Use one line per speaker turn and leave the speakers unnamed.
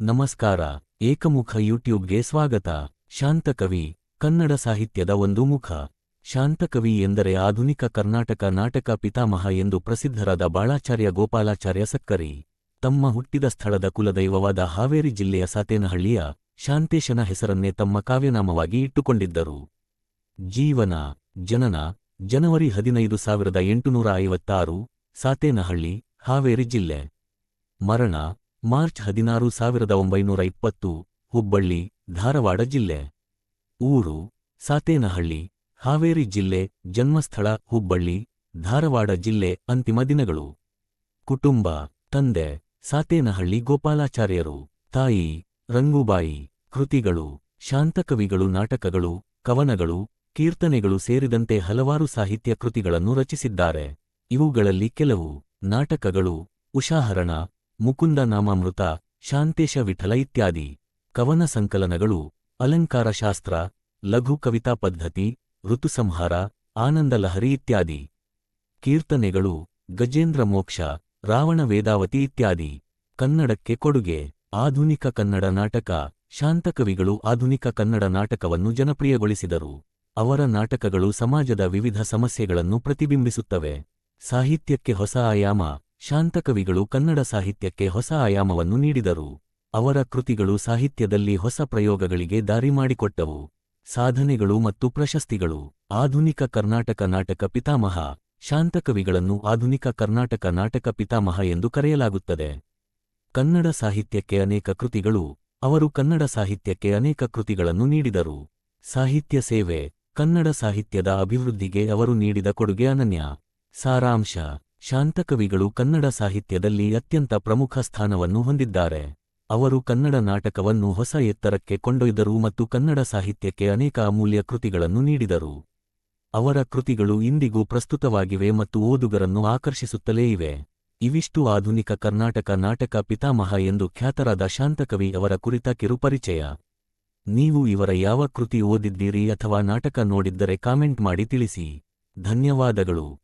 ನಮಸ್ಕಾರ, ಏಕಮುಖ ಯೂಟ್ಯೂಬ್ಗೆ ಸ್ವಾಗತ. ಶಾಂತಕವಿ ಕನ್ನಡ ಸಾಹಿತ್ಯದ ಒಂದು ಮುಖ. ಶಾಂತಕವಿ ಎಂದರೆ ಆಧುನಿಕ ಕರ್ನಾಟಕ ನಾಟಕ ಪಿತಾಮಹ ಎಂದು ಪ್ರಸಿದ್ಧರಾದ ಬಾಳಾಚಾರ್ಯ ಗೋಪಾಲಾಚಾರ್ಯ ಸಕ್ಕರಿ. ತಮ್ಮ ಹುಟ್ಟಿದ ಸ್ಥಳದ ಕುಲದೈವವಾದ ಹಾವೇರಿ ಜಿಲ್ಲೆಯ ಸಾತೇನಹಳ್ಳಿಯ ಶಾಂತೇಶನ ಹೆಸರನ್ನೇ ತಮ್ಮ ಕಾವ್ಯನಾಮವಾಗಿ ಇಟ್ಟುಕೊಂಡಿದ್ದರು. ಜೀವನ, ಜನನ, ಜನವರಿ ಹದಿನೈದು ಸಾವಿರದ ಎಂಟುನೂರ ಐವತ್ತಾರು, ಸಾತೇನಹಳ್ಳಿ, ಹಾವೇರಿ ಜಿಲ್ಲೆ. ಮರಣ ಮಾರ್ಚ್ ಹದಿನಾರು ಸಾವಿರದ ಒಂಬೈನೂರ ಇಪ್ಪತ್ತು, ಹುಬ್ಬಳ್ಳಿ, ಧಾರವಾಡ ಜಿಲ್ಲೆ. ಊರು, ಸಾತೇನಹಳ್ಳಿ, ಹಾವೇರಿ ಜಿಲ್ಲೆ, ಜನ್ಮಸ್ಥಳ, ಹುಬ್ಬಳ್ಳಿ, ಧಾರವಾಡ ಜಿಲ್ಲೆ, ಅಂತಿಮ ದಿನಗಳು. ಕುಟುಂಬ, ತಂದೆ, ಸಾತೇನಹಳ್ಳಿ ಗೋಪಾಲಾಚಾರ್ಯರು, ತಾಯಿ, ರಂಗುಬಾಯಿ, ಕೃತಿಗಳು, ಶಾಂತಕವಿಗಳು, ನಾಟಕಗಳು, ಕವನಗಳು, ಕೀರ್ತನೆಗಳು ಸೇರಿದಂತೆ ಹಲವಾರು ಸಾಹಿತ್ಯ ಕೃತಿಗಳನ್ನು ರಚಿಸಿದ್ದಾರೆ. ಇವುಗಳಲ್ಲಿ ಕೆಲವು ನಾಟಕಗಳು, ಉಷಾಹರಣ ಮುಕುಂದ ನಾಮಾಮೃತ ಶಾಂತೇಶ ವಿಠಲ ಇತ್ಯಾದಿ, ಕವನ ಸಂಕಲನಗಳು ಅಲಂಕಾರ ಶಾಸ್ತ್ರ ಲಘು ಕವಿತಾ ಪದ್ಧತಿ, ಋತುಸಂಹಾರ, ಆನಂದ ಲಹರಿ ಇತ್ಯಾದಿ. ಕೀರ್ತನೆಗಳು, ಗಜೇಂದ್ರ ಮೋಕ್ಷ, ರಾವಣ ವೇದಾವತಿ ಇತ್ಯಾದಿ. ಕನ್ನಡಕ್ಕೆ ಕೊಡುಗೆ, ಆಧುನಿಕ ಕನ್ನಡ ನಾಟಕ, ಶಾಂತಕವಿಗಳು ಆಧುನಿಕ ಕನ್ನಡ ನಾಟಕವನ್ನು ಜನಪ್ರಿಯಗೊಳಿಸಿದರು. ಅವರ ನಾಟಕಗಳು ಸಮಾಜದ ವಿವಿಧ ಸಮಸ್ಯೆಗಳನ್ನು ಪ್ರತಿಬಿಂಬಿಸುತ್ತವೆ. ಸಾಹಿತ್ಯಕ್ಕೆ ಹೊಸ ಆಯಾಮ ಶಾಂತಕವಿಗಳು ಕನ್ನಡ ಸಾಹಿತ್ಯಕ್ಕೆ ಹೊಸ ಆಯಾಮವನ್ನು ನೀಡಿದರು. ಅವರ ಕೃತಿಗಳು ಸಾಹಿತ್ಯದಲ್ಲಿ ಹೊಸ ಪ್ರಯೋಗಗಳಿಗೆ ದಾರಿ ಮಾಡಿಕೊಟ್ಟವು. ಸಾಧನೆಗಳು ಮತ್ತು ಪ್ರಶಸ್ತಿಗಳು. ಆಧುನಿಕ ಕರ್ನಾಟಕ ನಾಟಕ ಪಿತಾಮಹ. ಶಾಂತಕವಿಗಳನ್ನು ಆಧುನಿಕ ಕರ್ನಾಟಕ ನಾಟಕ ಪಿತಾಮಹ ಎಂದು ಕರೆಯಲಾಗುತ್ತದೆ. ಕನ್ನಡ ಸಾಹಿತ್ಯಕ್ಕೆ ಅನೇಕ ಕೃತಿಗಳು. ಅವರು ಕನ್ನಡ ಸಾಹಿತ್ಯಕ್ಕೆ ಅನೇಕ ಕೃತಿಗಳನ್ನು ನೀಡಿದರು. ಸಾಹಿತ್ಯ ಸೇವೆ. ಕನ್ನಡ ಸಾಹಿತ್ಯದ ಅಭಿವೃದ್ಧಿಗೆ ಅವರು ನೀಡಿದ ಕೊಡುಗೆ ಅನನ್ಯ. ಸಾರಾಂಶ. ಶಾಂತಕವಿಗಳು ಕನ್ನಡ ಸಾಹಿತ್ಯದಲ್ಲಿ ಅತ್ಯಂತ ಪ್ರಮುಖ ಸ್ಥಾನವನ್ನು ಹೊಂದಿದ್ದಾರೆ. ಅವರು ಕನ್ನಡ ನಾಟಕವನ್ನು ಹೊಸ ಎತ್ತರಕ್ಕೆ ಕೊಂಡೊಯ್ದರು ಮತ್ತು ಕನ್ನಡ ಸಾಹಿತ್ಯಕ್ಕೆ ಅನೇಕ ಅಮೂಲ್ಯ ಕೃತಿಗಳನ್ನು ನೀಡಿದರು. ಅವರ ಕೃತಿಗಳು ಇಂದಿಗೂ ಪ್ರಸ್ತುತವಾಗಿವೆ ಮತ್ತು ಓದುಗರನ್ನು ಆಕರ್ಷಿಸುತ್ತಲೇ ಇವೆ. ಇವಿಷ್ಟು ಆಧುನಿಕ ಕರ್ನಾಟಕ ನಾಟಕ ಪಿತಾಮಹ ಎಂದು ಖ್ಯಾತರಾದ ಶಾಂತಕವಿ ಅವರ ಕುರಿತ ಕಿರುಪರಿಚಯ. ನೀವು ಇವರ ಯಾವ ಕೃತಿ ಓದಿದ್ದೀರಿ ಅಥವಾ ನಾಟಕ ನೋಡಿದ್ದರೆ ಕಾಮೆಂಟ್ ಮಾಡಿ ತಿಳಿಸಿ. ಧನ್ಯವಾದಗಳು.